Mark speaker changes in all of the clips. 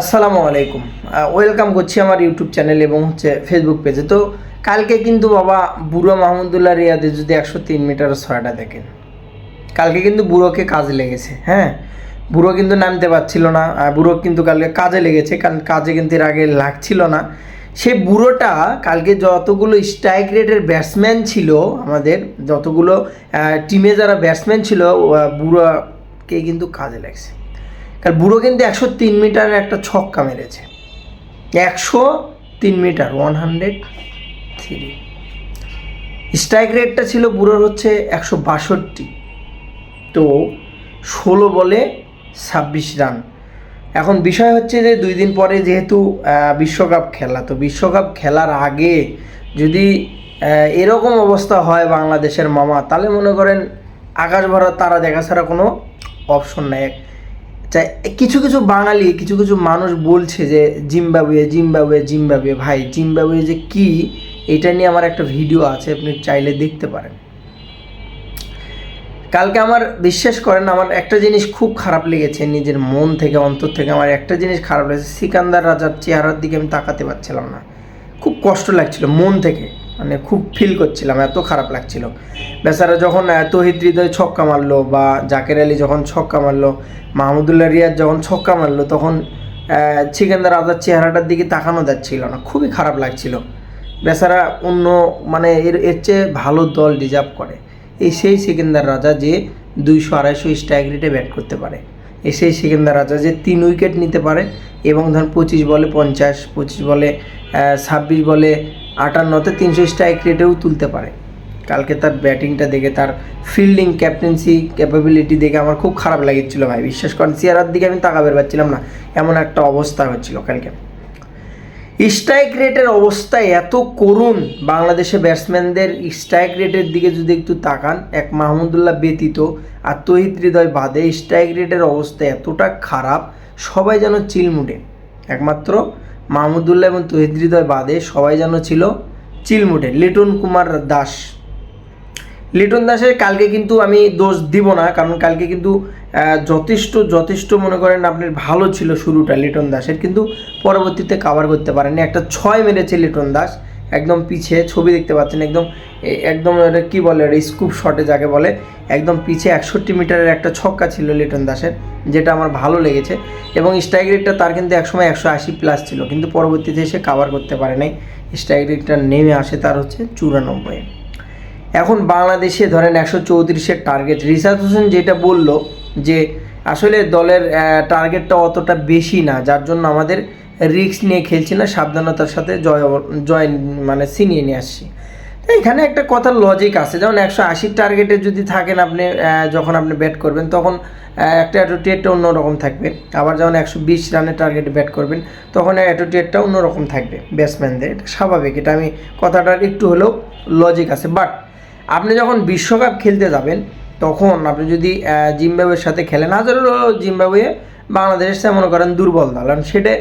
Speaker 1: আসসালামু আলাইকুম। ওয়েলকাম করছি আমার ইউটিউব চ্যানেল এবং হচ্ছে ফেসবুক পেজে তো কালকে কিন্তু বাবা বুড়ো মাহমুদুল্লাহ রিয়াদে যদি একশো তিন মিটার ছয়টা দেখেন, কালকে কিন্তু বুড়োকে কাজে লেগেছে হ্যাঁ? বুড়ো কিন্তু নামতে পারছিল না বুড়ো কিন্তু কালকে কাজে লেগেছে, কারণ কাজে কিন্তু এর আগে লাগছিল না। সেই বুড়োটা কালকে যতগুলো স্ট্রাইক রেটের ব্যাটসম্যান ছিল আমাদের, যতগুলো টিমে যারা ব্যাটসম্যান ছিল বুড়োকে কিন্তু কাজে লাগছে। কারণ বুড়ো কিন্তু একশো তিন মিটারের একটা ছক্কা মেরেছে। একশো তিন meter one hundred three strike রেটটা ছিল বুড়োর হচ্ছে একশো বাষট্টি। তো ষোলো বলে ছাব্বিশ রান। এখন বিষয় হচ্ছে যে দুই দিন পরে যেহেতু বিশ্বকাপ খেলা, তো বিশ্বকাপ খেলার আগে যদি এরকম অবস্থা হয় বাংলাদেশের মামা, তাহলে মনে করেন আকাশ ভরা তারা দেখা ছাড়া কোনো অপশন নাই। চাই, কিছু কিছু বাঙালি, কিছু কিছু মানুষ বলছে যে, জিম্বাবুয়ে জিম্বাবুয়ে জিম্বাবুয়ে, ভাই, জিম্বাবুয়ে যে কি, এটা নিয়ে আমার একটা ভিডিও আছে, আপনি চাইলে দেখতে পারেন। কালকে আমার বিশ্বাস করেন, আমার একটা জিনিস খুব খারাপ লেগেছে, নিজের মন থেকে, অন্তর থেকে, আমার একটা জিনিস খারাপ লেগেছে, সিকান্দার রাজার চেহারার দিকে আমি তাকাতে পারছিলাম না। খুব কষ্ট লাগছিল, মন থেকে মানে খুব ফিল করছিলাম, এত খারাপ লাগছিল। বেচারা যখন তহিদ হৃদয় ছক্কা মারলো বা জাকের আলী যখন ছক্কা মারলো, মাহমুদুল্লাহ রিয়াজ যখন ছক্কা মারলো, তখন সিকান্দার রাজার চেহারাটার দিকে তাকানো যাচ্ছিল না। খুবই খারাপ লাগছিল। বেচারা অন্য মানে এর এর চেয়ে ভালো দল ডিজার্ভ করে। এই সেই সেকেন্দার রাজা যে দুইশো আড়াইশো স্ট্রাইক রেটে ব্যাট করতে পারে। এই সেই সেকেন্দার রাজা যে তিন উইকেট নিতে পারে এবং ধরুন পঁচিশ বলে পঞ্চাশ, পঁচিশ বলে ছাব্বিশ বলে আটান্নতে তিনশো স্ট্রাইক রেটেও তুলতে পারে। কালকে তার ব্যাটিংটা দেখে, তার ফিল্ডিং ক্যাপ্টেন্সি ক্যাপাবিলিটি দেখে আমার খুব খারাপ লাগেছিল ভাই। বিশ্বাস করেন চেয়ারার দিকে আমি তাকাবে পাচ্ছিলাম না। এমন একটা অবস্থা হচ্ছিল কালকে। স্ট্রাইক রেটের অবস্থা এত করুণ বাংলাদেশে ব্যাটসম্যানদের স্ট্রাইক রেটের দিকে যদি একটু তাকান, এক মাহমুদুল্লাহ ব্যতীত আর তহিদ হৃদয় বাদে স্ট্রাইক রেটের অবস্থা এতটা খারাপ, সবাই যেন চিলমুটে। একমাত্র মাহমুদুল্লাহ এবং তহিদ হৃদয় বাদে সবাই যেন ছিল চিলমুটে। লিটন কুমার দাস লিটন দাসের কালকে কিন্তু আমি দোষ দিব না, কারণ কালকে কিন্তু যথেষ্ট যথেষ্ট মনে করেন আপনার ভালো ছিল শুরুটা লিটন দাসের, কিন্তু পরবর্তীতে কাভার করতে পারেনি একটা ছয় মেরেছে লিটন দাস, একদম পিছে, ছবি দেখতে পাচ্ছেন, একদম একদম এটা কী বলে, এটা স্কুপ শটে যাকে বলে, একদম পিছে একষট্টি মিটারের একটা ছক্কা ছিল লিটন দাসের, যেটা আমার ভালো লেগেছে। এবং স্ট্রাইক রেটটা তার কিন্তু একসময় একশো আশি প্লাস ছিল, কিন্তু পরবর্তীতে এসে কাভার করতে পারে নাই। স্ট্রাইক রেটটা নেমে আসে তার হচ্ছে চুরানব্বই। এখন বাংলাদেশে ধরেন একশো চৌত্রিশের টার্গেট রিসাদ হোসেন যেটা বলল যে আসলে দলের টার্গেটটা অতটা বেশি না, যার জন্য আমাদের রিস্ক নিয়ে খেলছি না, সাবধানতার সাথে জয় জয় মানে ছিনিয়ে নিয়ে আসছি। এখানে একটা কথার লজিক আছে, যেমন একশো আশির টার্গেটে যদি থাকেন আপনি যখন আপনি ব্যাট করবেন, তখন একটা অ্যাটোটিয়েটটা অন্যরকম থাকবে। আবার যখন একশো বিশ রানের টার্গেটে ব্যাট করবেন, তখন অ্যাটোটিয়েটটা অন্যরকম থাকবে। ব্যাটসম্যানদের এটা স্বাভাবিক, এটা আমি কথাটার একটু হলেও লজিক আছে। বাট আপনি যখন বিশ্বকাপ খেলতে যাবেন, তখন আপনি যদি জিম্বাবুয়ের সাথে খেলেন, হাজার জিম্বাবুয়ে বাংলাদেশের সাথে মনে করেন দুর্বল দল। কারণ সেটা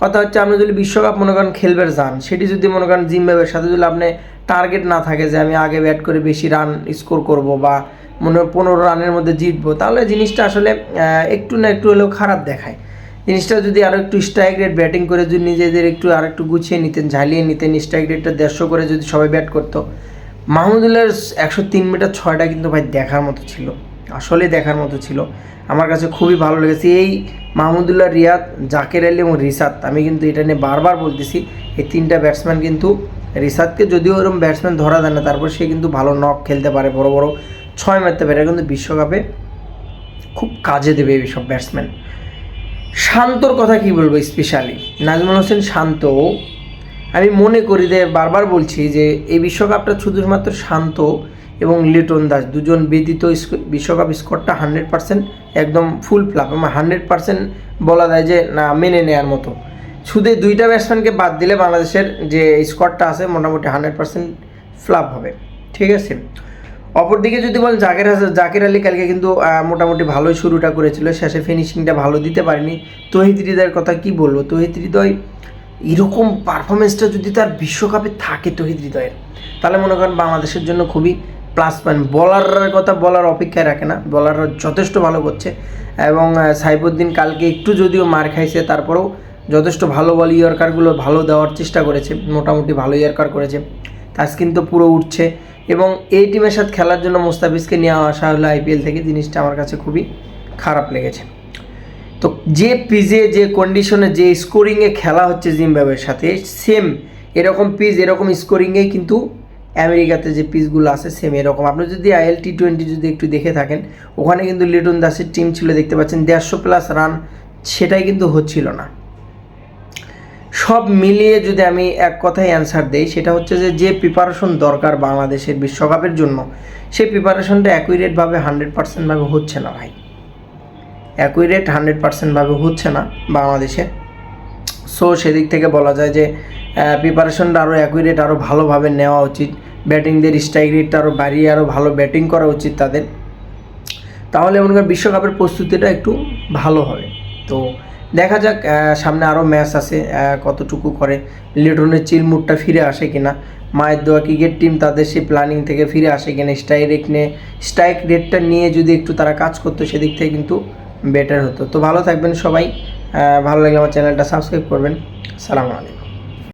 Speaker 1: কথা হচ্ছে, আপনি যদি বিশ্বকাপ মনে করেন খেলবে যান, সেটি যদি মনে করেন জিম্বাবুয়ের সাথে যদি আপনি টার্গেট না থাকে যে আমি আগে ব্যাট করে বেশি রান স্কোর করব বা মনে পনেরো রানের মধ্যে জিতবো, তাহলে জিনিসটা আসলে একটু না একটু হলেও খারাপ দেখায়। জিনিসটা যদি আরও একটু স্ট্রাইক রেট ব্যাটিং করে যদি নিজেদের একটু আর একটু গুছিয়ে নিতেন, ঝালিয়ে নিতেন স্ট্রাইক রেটটা দেড়শো করে যদি সবাই ব্যাট করতো মাহমুদুল্লাহর একশো তিন মিটার ছয়টা কিন্তু ভাই দেখার মতো ছিল। আসলে দেখার মতো ছিল। আমার কাছে খুবই ভালো লেগেছে। এই মাহমুদুল্লাহ রিয়াদ, জাকের আলী এবং রিসাদ, আমি কিন্তু এটা নিয়ে বারবার বলতেছি, এই তিনটা ব্যাটসম্যান কিন্তু রিসাদকে যদিও ওরকম ব্যাটসম্যান ধরা দেয় না, তারপর সে কিন্তু ভালো নক খেলতে পারে, বড় বড় ছয় মারতে পারে। কিন্তু বিশ্বকাপে খুব কাজে দেবে এই সব ব্যাটসম্যান শান্তর কথা কি বলব স্পেশালি নাজমুল হোসেন শান্ত আমি মনে করি যে বারবার বলছি যে এই বিশ্বকাপটা শুধুমাত্র শান্ত এবং লিটন দাস দুজন ব্যতীত বিশ্বকাপ স্কোরটা হান্ড্রেড পার্সেন্ট একদম ফুল ফ্লাপ আমার হান্ড্রেড পার্সেন্ট বলা যায় যে না, মেনে নেওয়ার মতো। শুধু দুইটা ব্যাটসম্যানকে বাদ দিলে বাংলাদেশের যে স্কোরটা আছে মোটামুটি হান্ড্রেড পার্সেন্ট ফ্লাপ হবে। ঠিক আছে? অপরদিকে যদি বলেন জাকের হাসান, জাকের আলী কালকে কিন্তু মোটামুটি ভালোই শুরুটা করেছিল। শেষে ফিনিশিংটা ভালো দিতে পারেনি। তহিদ হৃদয়ের কথা কি বলব? তহিদ হৃদয় এরকম পারফরমেন্সটা যদি তার বিশ্বকাপে থাকে তহিদ হৃদয়ের তাহলে মনে করেন বাংলাদেশের জন্য খুবই প্লাস পয়েন্ট বলারের কথা বলার অপেক্ষায় রাখে না বলাররা যথেষ্ট ভালো করছে এবং আহ, সাইফুদ্দিন কালকে একটু যদিও মার খাইছে তারপরেও যথেষ্ট ভালো বল ইয়র্কারগুলো ভালো দেওয়ার চেষ্টা করেছে মোটামুটি ভালো ইয়র্কার করেছে। তাস্কিন তো পুরো উঠছে এবং এই টিমের সাথে খেলার জন্য মোস্তাফিজকে নিয়ে আসা হলো আইপিএল থেকে জিনিসটা আমার কাছে খুবই খারাপ লেগেছে। তো যে পিজে যে কন্ডিশনে যে স্কোরিংয়ে খেলা হচ্ছে জিম্বাবুয়ের সাথে সেম এরকম পিচ এরকম স্কোরিংয়েই কিন্তু আমেরিকাতে যে পিচগুলো আছে সেম এরকম। আপনি যদি আইএল টি টোয়েন্টি যদি একটু দেখে থাকেন, ওখানে কিন্তু লিটন দাসের টিম ছিল, দেখতে পাচ্ছেন, দেড়শো প্লাস রান সেটাই কিন্তু হচ্ছিল না। সব মিলিয়ে যদি আমি এক কথায় অ্যান্সার দেই, সেটা হচ্ছে যে যে প্রিপারেশন দরকার বাংলাদেশের বিশ্বকাপের জন্য, সেই প্রিপারেশনটা অ্যাকুরেটভাবে হান্ড্রেড পার্সেন্টভাবে হচ্ছে না ভাই। অ্যাকুইরেট হান্ড্রেড পার্সেন্টভাবে হচ্ছে না বাংলাদেশে। সো সেদিক থেকে বলা যায় যে প্রিপারেশনটা আরও অ্যাকুইরেট আরও ভালোভাবে নেওয়া উচিত। ব্যাটিংদের স্ট্রাইক রেটটা আরও বাড়িয়ে আরও ভালো ব্যাটিং করা উচিত তাদের। তাহলে মনে করেন বিশ্বকাপের প্রস্তুতিটা একটু ভালো হবে। তো দেখা যাক সামনে আরও ম্যাচ আছে কতটুকু করে। লিটনের চিলমুটটা ফিরে আসে কিনা। মায়ের দোয়া ক্রিকেট টিম তাদের সেই প্ল্যানিং থেকে ফিরে আসে কিনা। স্ট্রাইক রেট নিয়ে স্ট্রাইক রেটটা নিয়ে যদি একটু তারা কাজ করতো, সেদিক থেকে কিন্তু বেটার হতো। তো ভালো থাকবেন সবাই। ভালো লাগলে আমার চ্যানেলটা সাবস্ক্রাইব করবেন। সালামু আলাইকুম।